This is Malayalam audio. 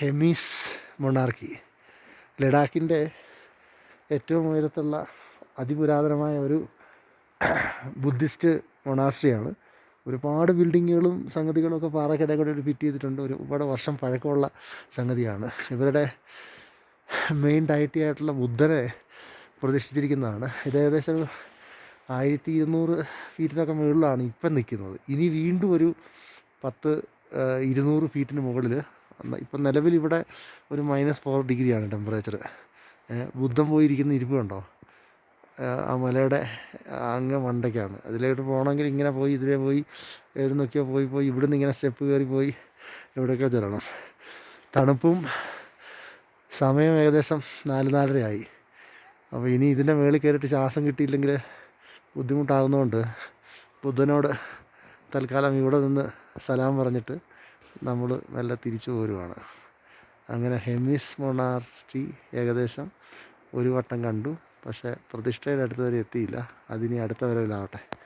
ഹെമീസ് മൊണാർക്കി. ലഡാക്കിന്റെ ഏറ്റവും ഉയരത്തുള്ള അതിപുരാതനമായ ഒരു ബുദ്ധിസ്റ്റ് മൊണാസ്ട്രിയാണ് ഒരുപാട് ബിൽഡിങ്ങുകളും സംഗതികളൊക്കെ പാറക്കിടെ കൂടെ ഫിറ്റ് ചെയ്തിട്ടുണ്ട്. ഒരുപാട് വർഷം പഴക്കമുള്ള സംഗതിയാണ്. ഇവരുടെ മെയിൻ ഡയറ്റി ആയിട്ടുള്ള ബുദ്ധനെ പ്രതിഷ്ഠിച്ചിരിക്കുന്നതാണ്. ഇത് ഏകദേശം ഒരു ആയിരത്തി ഇരുന്നൂറ് ഫീറ്റിനൊക്കെ മുകളിലാണ് ഇപ്പം നിൽക്കുന്നത്. ഇനി വീണ്ടും ഒരു പത്ത് ഇരുന്നൂറ് ഫീറ്റിന് മുകളിൽ ഇപ്പം നിലവിൽ ഇവിടെ ഒരു മൈനസ് ഫോർ ഡിഗ്രിയാണ് ടെമ്പറേച്ചർ ബുദ്ധം പോയിരിക്കുന്ന ഇരുമ്പ് കണ്ടോ? ആ, മലയുടെ അങ്ങ് മണ്ടയ്ക്കാണ്. അതിലോട്ട് പോകണമെങ്കിൽ ഇങ്ങനെ പോയി ഇതിലേ പോയി എഴുന്നൊക്കെയോ പോയി പോയി ഇവിടുന്ന് ഇങ്ങനെ സ്റ്റെപ്പ് കയറി പോയി എവിടെയൊക്കെയോ ചെല്ലണം. തണുപ്പും സമയം ഏകദേശം നാല് നാലരയായി. അപ്പോൾ ഇനി ഇതിന്റെ മേളിൽ കയറിയിട്ട് ശ്വാസം കിട്ടിയില്ലെങ്കിൽ ബുദ്ധിമുട്ടാകുന്നതുകൊണ്ട് ബുദ്ധനോട് തൽക്കാലം ഇവിടെ നിന്ന് സലാം പറഞ്ഞിട്ട് നമ്മൾ മെല്ലെ തിരിച്ചു പോരുവാണ്. അങ്ങനെ ഹെമിസ് മൊണാർസ്റ്റി ഏകദേശം ഒരു വട്ടം കണ്ടു. പക്ഷേ പ്രതിഷ്ഠയുടെ അടുത്ത് വരെ എത്തിയില്ല. അതിനി അടുത്ത വരവിലാവട്ടെ.